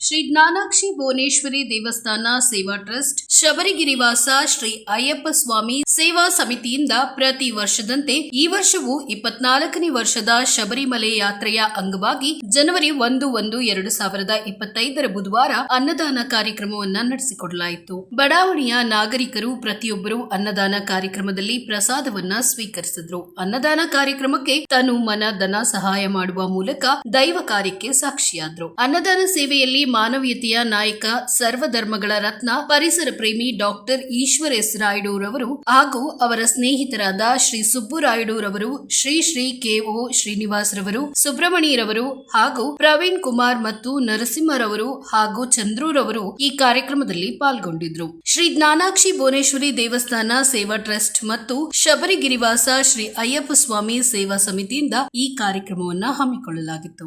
ಶ್ರೀ ಜ್ಞಾನಾಕ್ಷಿ ಭುವನೇಶ್ವರಿ ದೇವಸ್ಥಾನ ಸೇವಾ ಟ್ರಸ್ಟ್, ಶಬರಿಗಿರಿವಾಸ ಶ್ರೀ ಅಯ್ಯಪ್ಪ ಸ್ವಾಮಿ ಸೇವಾ ಸಮಿತಿಯಿಂದ ಪ್ರತಿ ವರ್ಷದಂತೆ ಈ ವರ್ಷವೂ ಇಪ್ಪತ್ನಾಲ್ಕನೇ ವರ್ಷದ ಶಬರಿಮಲೆ ಯಾತ್ರೆಯ ಅಂಗವಾಗಿ ಜನವರಿ ಒಂದು ಒಂದು ಎರಡು ಸಾವಿರದ ಇಪ್ಪತ್ತೈದರ ಬುಧವಾರ ಅನ್ನದಾನ ಕಾರ್ಯಕ್ರಮವನ್ನ ನಡೆಸಿಕೊಡಲಾಯಿತು. ಬಡಾವಣೆಯ ನಾಗರಿಕರು ಪ್ರತಿಯೊಬ್ಬರು ಅನ್ನದಾನ ಕಾರ್ಯಕ್ರಮದಲ್ಲಿ ಪ್ರಸಾದವನ್ನ ಸ್ವೀಕರಿಸಿದ್ರು. ಅನ್ನದಾನ ಕಾರ್ಯಕ್ರಮಕ್ಕೆ ತನು ಮನ ಸಹಾಯ ಮಾಡುವ ಮೂಲಕ ದೈವ ಕಾರ್ಯಕ್ಕೆ ಸಾಕ್ಷಿಯಾದ್ರು. ಅನ್ನದಾನ ಸೇವೆಯಲ್ಲಿ ಮಾನವೀಯತೆಯ ನಾಯಕ, ಸರ್ವಧರ್ಮಗಳ ರತ್ನ, ಪರಿಸರ ಪ್ರೇಮಿ ಡಾಕ್ಟರ್ ಈಶ್ವರ್ ಎಸ್ ರಾಯುಡುರವರು ಹಾಗೂ ಅವರ ಸ್ನೇಹಿತರಾದ ಶ್ರೀ ಸುಬ್ಬುರಾಯುಡುರವರು ಶ್ರೀ ಶ್ರೀ ಕೆಒ ಶ್ರೀನಿವಾಸ್ ರವರು ಸುಬ್ರಹ್ಮಣಿಯರವರು ಹಾಗೂ ಪ್ರವೀಣ್ ಕುಮಾರ್ ಮತ್ತು ನರಸಿಂಹರವರು ಹಾಗೂ ಚಂದ್ರೂರವರು ಈ ಕಾರ್ಯಕ್ರಮದಲ್ಲಿ ಪಾಲ್ಗೊಂಡಿದ್ರು. ಶ್ರೀ ಜ್ಞಾನಾಕ್ಷಿ ಭುವನೇಶ್ವರಿ ದೇವಸ್ಥಾನ ಸೇವಾ ಟ್ರಸ್ಟ್ ಮತ್ತು ಶಬರಿಗಿರಿವಾಸ ಶ್ರೀ ಅಯ್ಯಪ್ಪ ಸ್ವಾಮಿ ಸೇವಾ ಸಮಿತಿಯಿಂದ ಈ ಕಾರ್ಯಕ್ರಮವನ್ನು ಹಮ್ಮಿಕೊಳ್ಳಲಾಗಿತ್ತು.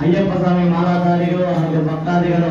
ಅಯ್ಯಪ್ಪ ಸ್ವಾಮಿ ಮಾಲಾಧಾರಿಗಳು ಹಾಗೂ ಭಕ್ತಾದಿಗಳು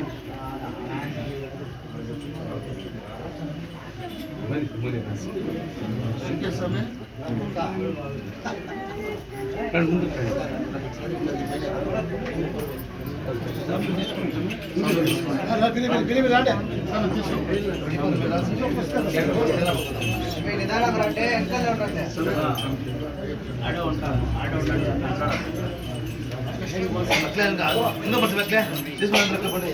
মনে আছে শীতের সময় అట్లే కాదు ఇంకా పడుతుంది అట్లే తీసుకోండి తీసుకోండి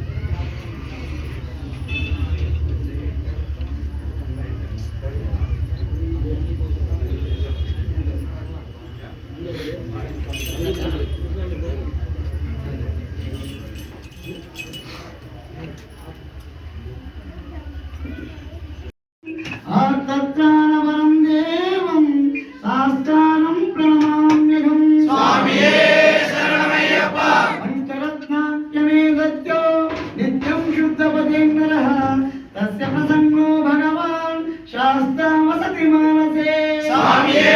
ఆర్తత్రాణవరం దేవం శాస్త్రానం ప్రణమామ్యహం. స్వామియే శరణమయ్యప్ప. పంచరత్నాప్యమే గత్యో నిత్యం శుద్ధపదేంద్రః తస్య ప్రసన్నో భగవాన్ శాస్త్రమసతి మానసే. స్వామియే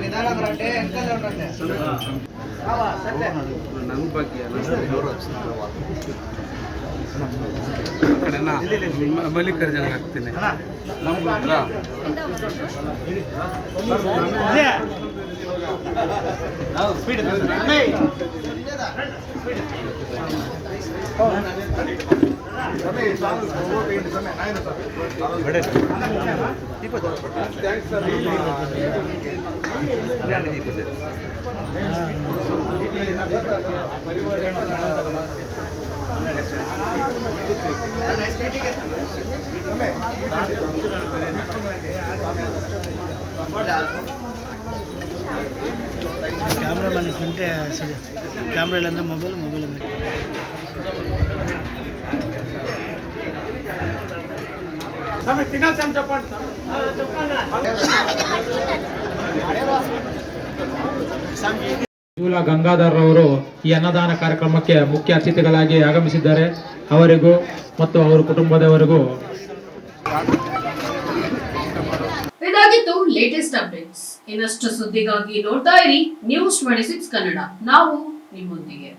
నిదానం అంటే ఎంత ఉండండి ನನ್ನ ಬಗ್ಗೆ ಕಡೆನಾ ನಾ ಮಲ್ಲಿಕಾರ್ಜುನ ಹಾಕ್ತೀನಿ. ನಮ್ಮ ಹತ್ರ ಕ್ಯಾಮ್ರಾಮನ್ ಕ್ಯಾಮ್ರಾ ಇಲ್ಲಾಂದ್ರೆ ಮೊಬೈಲ್ ಮೊಬೈಲ್ ಶೂಲ ಗಂಗಾಧರ್ ಅವರು ಈ ಅನ್ನದಾನ ಕಾರ್ಯಕ್ರಮಕ್ಕೆ ಮುಖ್ಯ ಅತಿಥಿಗಳಾಗಿ ಆಗಮಿಸಿದ್ದಾರೆ. ಅವರಿಗೂ ಮತ್ತು ಅವರ ಕುಟುಂಬದವರಿಗೂ ಇದಾಗಿತ್ತು ಲೇಟೆಸ್ಟ್ ಅಪ್ಡೇಟ್ಸ್ ಇನ್ನಷ್ಟು ಸುದ್ದಿಗಾಗಿ ನೋಡ್ತಾ ಇರಿ ನ್ಯೂಸ್ ಟ್ವೆಂಟಿ ಸಿಕ್ಸ್ ಕನ್ನಡ. ನಾವು ನಿಮ್ಮೊಂದಿಗೆ.